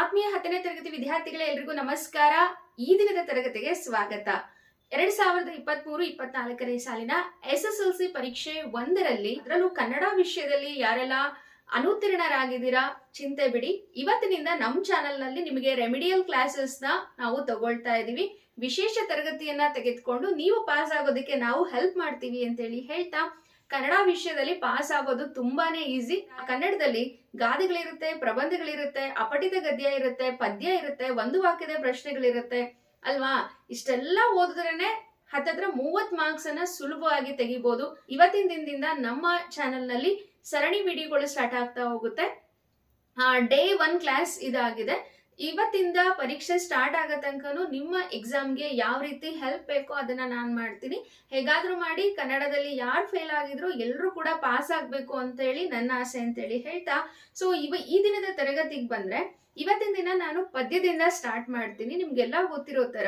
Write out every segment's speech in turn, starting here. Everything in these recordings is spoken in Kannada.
ಆತ್ಮೀಯ ಹತ್ತನೇ ತರಗತಿ ವಿದ್ಯಾರ್ಥಿಗಳೇ ಎಲ್ರಿಗೂ ನಮಸ್ಕಾರ. ಈ ದಿನದ ತರಗತಿಗೆ ಸ್ವಾಗತ. ಎರಡ್ ಸಾವಿರದ ಇಪ್ಪತ್ತ್ ಮೂರು ಇಪ್ಪತ್ನಾಲ್ಕನೇ ಸಾಲಿನ ಎಸ್ ಎಸ್ ಎಲ್ ಸಿ ಪರೀಕ್ಷೆ ಒಂದರಲ್ಲಿ ಅದರಲ್ಲೂ ಕನ್ನಡ ವಿಷಯದಲ್ಲಿ ಯಾರೆಲ್ಲ ಅನುತ್ತೀರ್ಣರಾಗಿದ್ದೀರಾ ಚಿಂತೆ ಬಿಡಿ. ಇವತ್ತಿನಿಂದ ನಮ್ಮ ಚಾನೆಲ್ನಲ್ಲಿ ನಿಮಗೆ ರೆಮಿಡಿಯಲ್ ಕ್ಲಾಸಸ್ನ ನಾವು ತಗೊಳ್ತಾ ಇದೀವಿ ವಿಶೇಷ ತರಗತಿಯನ್ನ ತೆಗೆದುಕೊಂಡು ನೀವು ಪಾಸ್ ಆಗೋದಕ್ಕೆ ನಾವು ಹೆಲ್ಪ್ ಮಾಡ್ತೀವಿ ಅಂತೇಳಿ ಹೇಳ್ತಾ ಕನ್ನಡ ವಿಷಯದಲ್ಲಿ ಪಾಸ್ ಆಗೋದು ತುಂಬಾನೇ ಈಸಿ ಕನ್ನಡದಲ್ಲಿ ಗಾದೆಗಳಿರುತ್ತೆ, ಪ್ರಬಂಧಗಳಿರುತ್ತೆ, ಅಪಠಿತ ಗದ್ಯ ಇರುತ್ತೆ, ಪದ್ಯ ಇರುತ್ತೆ, ಒಂದು ವಾಕ್ಯದ ಪ್ರಶ್ನೆಗಳಿರುತ್ತೆ. ಅಲ್ವಾ? ಇಷ್ಟೆಲ್ಲ ಓದಿದ್ರೇನೆ ಹತ್ತತ್ರ ಮೂವತ್ ಮಾರ್ಕ್ಸ್ ಅನ್ನ ಸುಲಭವಾಗಿ ತೆಗಿಬಹುದು ಇವತ್ತಿನ ದಿನದಿಂದ ನಮ್ಮ ಚಾನೆಲ್ನಲ್ಲಿ ಸರಣಿ ವಿಡಿಯೋಗಳು ಸ್ಟಾರ್ಟ್ ಆಗ್ತಾ ಹೋಗುತ್ತೆ. ಡೇ ಒನ್ ಕ್ಲಾಸ್ ಇದಾಗಿದೆ. ಇವತ್ತಿಂದ ಪರೀಕ್ಷೆ ಸ್ಟಾರ್ಟ್ ಆಗೋ ತನಕನೂ ನಿಮ್ಮ ಎಕ್ಸಾಮ್ಗೆ ಯಾವ ರೀತಿ ಹೆಲ್ಪ್ ಬೇಕೋ ಅದನ್ನ ನಾನು ಮಾಡ್ತೀನಿ. ಹೇಗಾದ್ರೂ ಮಾಡಿ, ಕನ್ನಡದಲ್ಲಿ ಯಾರು ಫೇಲ್ ಆಗಿದ್ರು ಎಲ್ಲರೂ ಕೂಡ ಪಾಸ್ ಆಗ್ಬೇಕು ಅಂತ ಹೇಳಿ ನನ್ನ ಆಸೆ ಅಂತೇಳಿ ಹೇಳ್ತಾ. ಸೊ ಇವ ಈ ದಿನದ ತರಗತಿಗೆ ಬಂದ್ರೆ, ಇವತ್ತಿನ ದಿನ ನಾನು ಪದ್ಯದಿಂದ ಸ್ಟಾರ್ಟ್ ಮಾಡ್ತೀನಿ. ನಿಮ್ಗೆಲ್ಲ ಗೊತ್ತಿರೋ ತರ,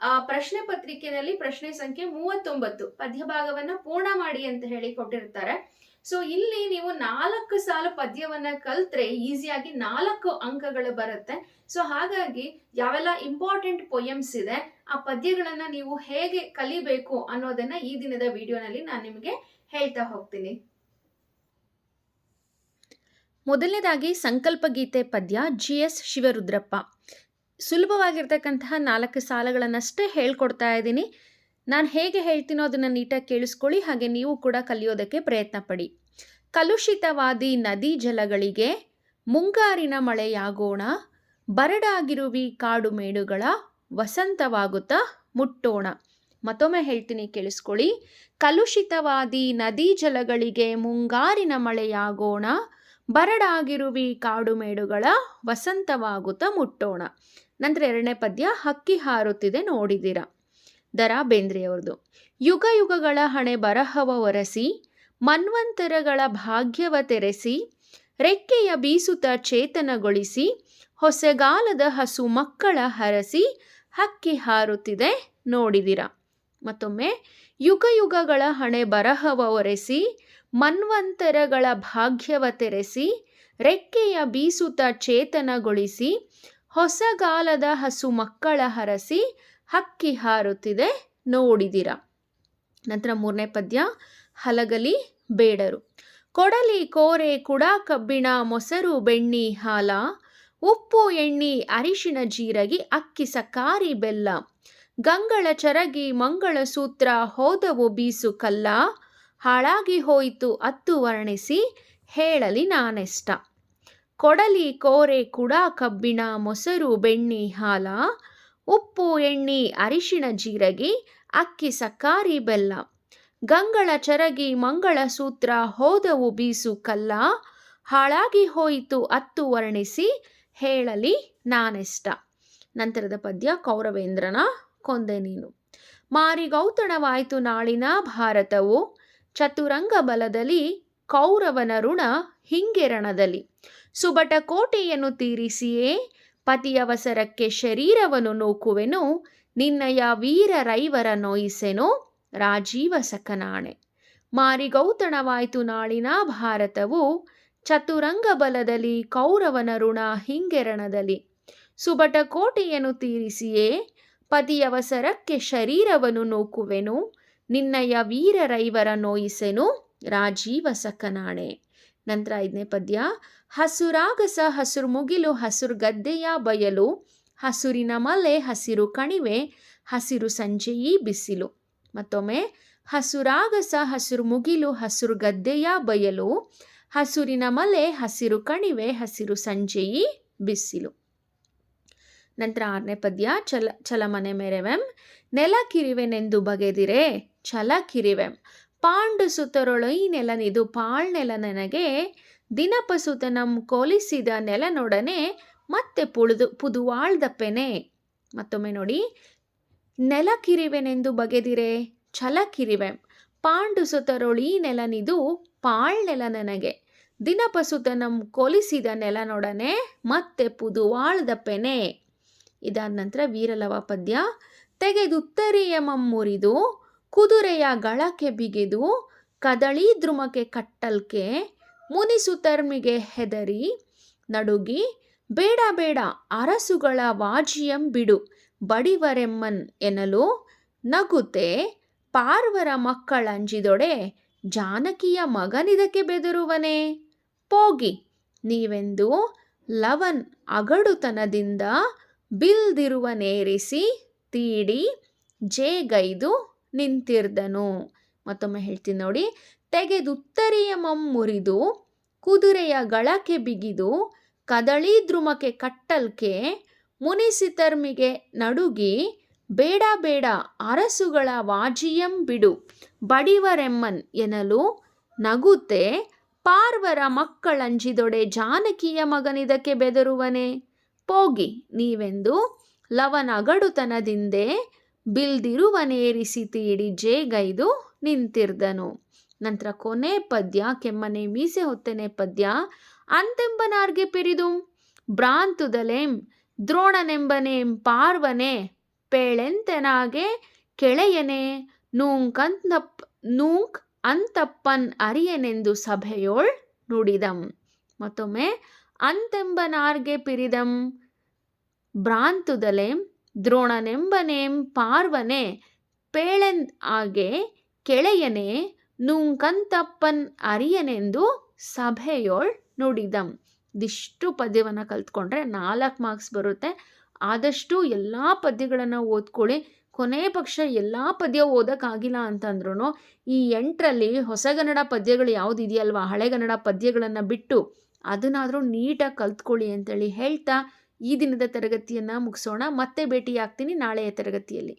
ಆ, ಪ್ರಶ್ನೆ ಪತ್ರಿಕೆಯಲ್ಲಿ ಪ್ರಶ್ನೆ ಸಂಖ್ಯೆ ಮೂವತ್ತೊಂಬತ್ತು ಪದ್ಯ ಭಾಗವನ್ನ ಪೂರ್ಣ ಮಾಡಿ ಅಂತ ಹೇಳಿ ಕೊಟ್ಟಿರ್ತಾರೆ. ಸೊ ಇಲ್ಲಿ ನೀವು ನಾಲ್ಕು ಸಾಲು ಪದ್ಯವನ್ನ ಕಲ್ತ್ರೆ ಈಸಿಯಾಗಿ ನಾಲ್ಕು ಅಂಕಗಳು ಬರುತ್ತೆ. ಸೊ ಹಾಗಾಗಿ ಯಾವೆಲ್ಲ ಇಂಪಾರ್ಟೆಂಟ್ ಪೊಯಮ್ಸ್ ಇದೆ, ಆ ಪದ್ಯಗಳನ್ನ ನೀವು ಹೇಗೆ ಕಲಿಬೇಕು ಅನ್ನೋದನ್ನ ಈ ದಿನದ ವಿಡಿಯೋನಲ್ಲಿ ನಾನು ನಿಮಗೆ ಹೇಳ್ತಾ ಹೋಗ್ತೀನಿ. ಮೊದಲನೇದಾಗಿ ಸಂಕಲ್ಪ ಗೀತೆ ಪದ್ಯ ಜಿ ಎಸ್ ಶಿವರುದ್ರಪ್ಪ. ಸುಲಭವಾಗಿರ್ತಕ್ಕಂತಹ ನಾಲ್ಕು ಸಾಲಗಳನ್ನಷ್ಟೇ ಹೇಳ್ಕೊಡ್ತಾ ಇದ್ದೀನಿ. ನಾನು ಹೇಗೆ ಹೇಳ್ತೀನೋ ಅದನ್ನು ನೀಟಾಗಿ ಕೇಳಿಸ್ಕೊಳ್ಳಿ, ಹಾಗೆ ನೀವು ಕೂಡ ಕಲಿಯೋದಕ್ಕೆ ಪ್ರಯತ್ನ ಪಡಿ ಕಲುಷಿತವಾದಿ ನದಿ ಜಲಗಳಿಗೆ ಮುಂಗಾರಿನ ಮಳೆಯಾಗೋಣ, ಬರಡಾಗಿರುವಿ ಕಾಡು ಮೇಡುಗಳ ವಸಂತವಾಗುತ್ತಾ ಮುಟ್ಟೋಣ. ಮತ್ತೊಮ್ಮೆ ಹೇಳ್ತೀನಿ, ಕೇಳಿಸ್ಕೊಳ್ಳಿ. ಕಲುಷಿತವಾದಿ ನದಿ ಜಲಗಳಿಗೆ ಮುಂಗಾರಿನ ಮಳೆಯಾಗೋಣ, ಬರಡಾಗಿರುವಿ ಕಾಡು ಮೇಡುಗಳ ವಸಂತವಾಗುತ್ತಾ ಮುಟ್ಟೋಣ. ನಂತರ ಎರಡನೇ ಪದ್ಯ, ಹಕ್ಕಿ ಹಾರುತ್ತಿದೆ ನೋಡಿದಿರ. ದರಾ ಬೇಂದ್ರೆಯವ್ರದ್ದು ಯುಗ ಯುಗಗಳ ಹಣೆ ಬರಹವ ಒರೆಸಿ, ಮನ್ವಂತರಗಳ ಭಾಗ್ಯವ ತೆರೆಸಿ, ರೆಕ್ಕೆಯ ಬೀಸುತ ಚೇತನಗೊಳಿಸಿ, ಹೊಸಗಾಲದ ಹಸು ಮಕ್ಕಳ ಹರಸಿ, ಹಕ್ಕಿ ಹಾರುತ್ತಿದೆ ನೋಡಿದಿರ. ಮತ್ತೊಮ್ಮೆ, ಯುಗ ಯುಗಗಳ ಹಣೆ ಬರಹವ ಒರೆಸಿ, ಮನ್ವಂತರಗಳ ಭಾಗ್ಯವ ತೆರೆಸಿ, ರೆಕ್ಕೆಯ ಬೀಸುತ ಚೇತನಗೊಳಿಸಿ, ಹೊಸಗಾಲದ ಹಸು ಮಕ್ಕಳ ಹರಸಿ ಹಕ್ಕಿ ಹಾರುತ್ತಿದೆ, ನೋಡಿದಿರ? ನಂತರ ಮೂರನೇ ಪದ್ಯ, ಹಲಗಲಿ ಬೇಡರು. ಕೊಡಲಿ ಕೋರೆ ಕುಡ ಕಬ್ಬಿಣ ಮೊಸರು ಬೆಣ್ಣಿ ಹಾಲ, ಉಪ್ಪು ಎಣ್ಣಿ ಅರಿಶಿನ ಜೀರಗಿ, ಅಕ್ಕಿ ಸಕಾರಿ ಬೆಲ್ಲ, ಗಂಗಳ ಚರಗಿ ಮಂಗಳ ಸೂತ್ರ, ಹೋದವು ಬೀಸು ಕಲ್ಲ, ಹಾಳಾಗಿ ಹೋಯಿತು ಅತ್ತು ವರ್ಣಿಸಿ, ಹೇಳಲಿ ನಾನೆಷ್ಟ? ಕೊಡಲಿ ಕೋರೆ ಕುಡ ಕಬ್ಬಿಣ ಮೊಸರು ಬೆಣ್ಣಿ ಹಾಲ ಉಪ್ಪು ಎಣ್ಣಿ ಅರಿಶಿಣ ಜೀರಗಿ, ಅಕ್ಕಿ ಸಕ್ಕಾರಿ, ಬೆಲ್ಲ. ಗಂಗಳ ಚರಗಿ ಮಂಗಳ ಸೂತ್ರ ಹೋದವು ಬೀಸು ಕಲ್ಲ. ಹಾಳಾಗಿ ಹೋಯಿತು ಅತ್ತು ವರ್ಣಿಸಿ, ಹೇಳಲಿ ನಾನೆಷ್ಟ. ನಂತರದ ಪದ್ಯ, ಕೌರವೇಂದ್ರನ ಕೊಂದೆ ನೀನು. ಮಾರಿಗೌತಣವಾಯಿತು ನಾಳಿನ ಭಾರತವು. ಚತುರಂಗ ಬಲದಲ್ಲಿ ಕೌರವನ ಋಣ ಹಿಂಗೆರಣದಲ್ಲಿ. ಸುಬಟ ಕೋಟೆಯನ್ನು ತೀರಿಸಿಯೇ ಪತಿಯವಸರಕ್ಕೆ ಶರೀರವನ್ನು ನೂಕುವೆನು, ನಿನ್ನಯ ವೀರ ರೈವರ ನೋಯಿಸೆನು, ರಾಜೀವ ಸಖನಾಣೆ ಮಾರಿಗೌತಣವಾಯಿತು ನಾಳಿನ ಭಾರತವು, ಚತುರಂಗ ಬಲದಲ್ಲಿ ಕೌರವನ ಋಣ ಹಿಂಗೆರಣದಲ್ಲಿ. ಸುಬಟ ಕೋಟೆಯನ್ನು ತೀರಿಸಿಯೇ ಪತಿಯವಸರಕ್ಕೆ ಶರೀರವನ್ನು ನೂಕುವೆನು, ನಿನ್ನಯ ವೀರ ರೈವರ ನೋಯಿಸೆನು, ರಾಜೀವ ಸಕನಾಣೆ. ನಂತರ ಐದನೇ ಪದ್ಯ, ಹಸುರಾಗಸ ಹಸುರು ಮುಗಿಲು, ಹಸುರು ಗದ್ದೆಯ ಬಯಲು, ಹಸುರಿನ ಮಲೆ ಹಸಿರು ಕಣಿವೆ, ಹಸಿರು ಸಂಜೆಯಿ ಬಿಸಿಲು. ಮತ್ತೊಮ್ಮೆ, ಹಸುರಾಗಸ ಹಸುರು ಮುಗಿಲು, ಹಸುರು ಗದ್ದೆಯ ಬಯಲು, ಹಸುರಿನ ಮಲೆ ಹಸಿರು ಕಣಿವೆ, ಹಸಿರು ಸಂಜೆಯಿ ಬಿಸಿಲು. ನಂತರ ಆರನೇ ಪದ್ಯ, ಚಲ, ಚಲಮನೆ ಮೆರೆವೆಂ ನೆಲ ಕಿರಿವೆನೆಂದು ಬಗೆದಿರೆ ಛಲ ಕಿರಿವೆಂ ಪಾಂಡು ಸುತರೊಳೈ ನೆಲನಿದು ಪಾಳ್ನೆಲ ನನಗೆ. ದಿನಪಸುತನಂ ಕೊಲಿಸಿದ ನೆಲನೊಡನೆ ಮತ್ತೆ ಪುಳಿದು ಪುದುವಾಳ್ದಪ್ಪೆನೆ ಮತ್ತೊಮ್ಮೆ ನೋಡಿ. ನೆಲ ಕಿರಿವೆನೆಂದು ಬಗೆದಿರೆ, ಛಲ ಕಿರಿವೆ. ಪಾಂಡು ಸುತರೊಳಿ ನೆಲನಿದು ಪಾಳ್ನೆಲ ನನಗೆ. ದಿನಪಸುತನಂ ಕೊಲಿಸಿದ ನೆಲನೊಡನೆ ಮತ್ತೆ ಪುದುವಾಳ್ದಪ್ಪೆನೆ ಇದಾದ ನಂತರ ವೀರಲವ ಪದ್ಯ ತೆಗೆದುತ್ತರಿಯ ಮಮ್ಮುರಿದು ಕುದುರೆಯ ಗಳಕ್ಕೆ ಬಿಗಿದು ಕದಳಿ ದ್ರುಮಕ್ಕೆ ಕಟ್ಟಲ್ಕೆ ಮುನಿಸುತರ್ಮಿಗೆ ಹೆದರಿ ನಡುಗಿ, ಬೇಡ ಬೇಡ, ಅರಸುಗಳ ವಾಜಿಯಂ ಬಿಡು, ಬಡಿವರೆಮ್ಮನ್ ಎನ್ನಲು ನಗುತೆ ಪಾರ್ವರ ಮಕ್ಕಳಂಜಿದೊಡೆ ಜಾನಕಿಯ ಮಗನಿದಕ್ಕೆ ಬೆದರುವನೆ. ಪೋಗಿ, ನೀವೆಂದು ಲವನ್ ಅಗಡುತನದಿಂದ ಬಿಲ್ದಿರುವನೇರಿಸಿ ತೀಡಿ, ಜೇಗೈದು ನಿಂತಿರ್ದನು. ಮತ್ತೊಮ್ಮೆ ಹೇಳ್ತೀನಿ ನೋಡಿ. ತೆಗೆದುತ್ತರಿಯ ಮಮ್ಮುರಿದು ಕುದುರೆಯ ಗಳಕ್ಕೆ ಬಿಗಿದು, ಕದಳಿ ದ್ರುಮಕ್ಕೆ ಕಟ್ಟಲ್ಕೆ ಮುನಿಸಿತರ್ಮಿಗೆ ನಡುಗಿ, ಬೇಡ ಬೇಡ ಅರಸುಗಳ ವಾಜಿಯಂ ಬಿಡು. ಬಡಿವರೆಮ್ಮನ್ ಎನ್ನಲು ನಗುತ್ತೆ ಪಾರ್ವರ ಮಕ್ಕಳಂಜಿದೊಡೆ ಜಾನಕಿಯ ಮಗನಿದಕ್ಕೆ ಬೆದರುವನೆ. ಪೋಗಿ ನೀವೆಂದು ಲವನ ಅಗಡುತನದಿಂದೆ ಬಿಲ್ದಿರುವನೇರಿಸಿ ತೀಡಿ ಜೇಗೈದು ನಿಂತಿರ್ದನು. ನಂತರ ಕೊನೆ ಪದ್ಯ, ಕೆಮ್ಮನೆ ಮೀಸೆ ಹೊತ್ತನೆ ಪದ್ಯ, ಅಂತೆಂಬನಾರ್ಗೆ ಪಿರಿದು, ಭ್ರಾಂತುದಲೆಂ, ದ್ರೋಣನೆಂಬನೇಂ, ಪಾರ್ವನೆ, ಪೇಳೆಂತೆನಾಗೆ ಕೆಳೆಯನೆ ನೂಂಕಂತಪ್ ನೂಂಕ್ ಅಂತಪ್ಪನ್ ಅರಿಯನೆಂದು ಸಭೆಯೋಳ್ ನುಡಿದಂ. ಮತ್ತೊಮ್ಮೆ, ಅಂತೆಂಬನಾರ್ಗೆ ಪಿರಿದಂ, ಭ್ರಾಂತುದಲೆಂ ದ್ರೋಣನೆಂಬನೇಂ, ಪಾರ್ವನೆ, ಪೇಳೆನ್ ಆಗೆ ಕೆಳೆಯನೆ, ನುಂಕಂತಪ್ಪನ್ ಅರಿಯನೆಂದು ಸಭೆಯೋಳ್ ನುಡಿದಂ. ಇದಿಷ್ಟು ಪದ್ಯವನ್ನು ಕಲ್ತ್ಕೊಂಡ್ರೆ ನಾಲ್ಕು ಮಾರ್ಕ್ಸ್ ಬರುತ್ತೆ. ಆದಷ್ಟು ಎಲ್ಲ ಪದ್ಯಗಳನ್ನು ಓದ್ಕೊಳ್ಳಿ. ಕೊನೆ ಪಕ್ಷ ಎಲ್ಲ ಪದ್ಯ ಓದೋಕ್ಕಾಗಿಲ್ಲ ಅಂತಂದ್ರೂ ಈ ಎಂಟರಲ್ಲಿ ಹೊಸಗನ್ನಡ ಪದ್ಯಗಳು ಯಾವುದಿದೆಯಲ್ವ? ಹಳೆಗನ್ನಡ ಪದ್ಯಗಳನ್ನು ಬಿಟ್ಟು ಅದನ್ನಾದರೂ ನೀಟಾಗಿ ಕಲ್ತ್ಕೊಳ್ಳಿ ಅಂತೇಳಿ ಹೇಳ್ತಾ ಈ ದಿನದ ತರಗತಿಯನ್ನು ಮುಗಿಸೋಣ. ಮತ್ತೆ ಭೇಟಿಯಾಗ್ತೀನಿ ನಾಳೆಯ ತರಗತಿಯಲ್ಲಿ.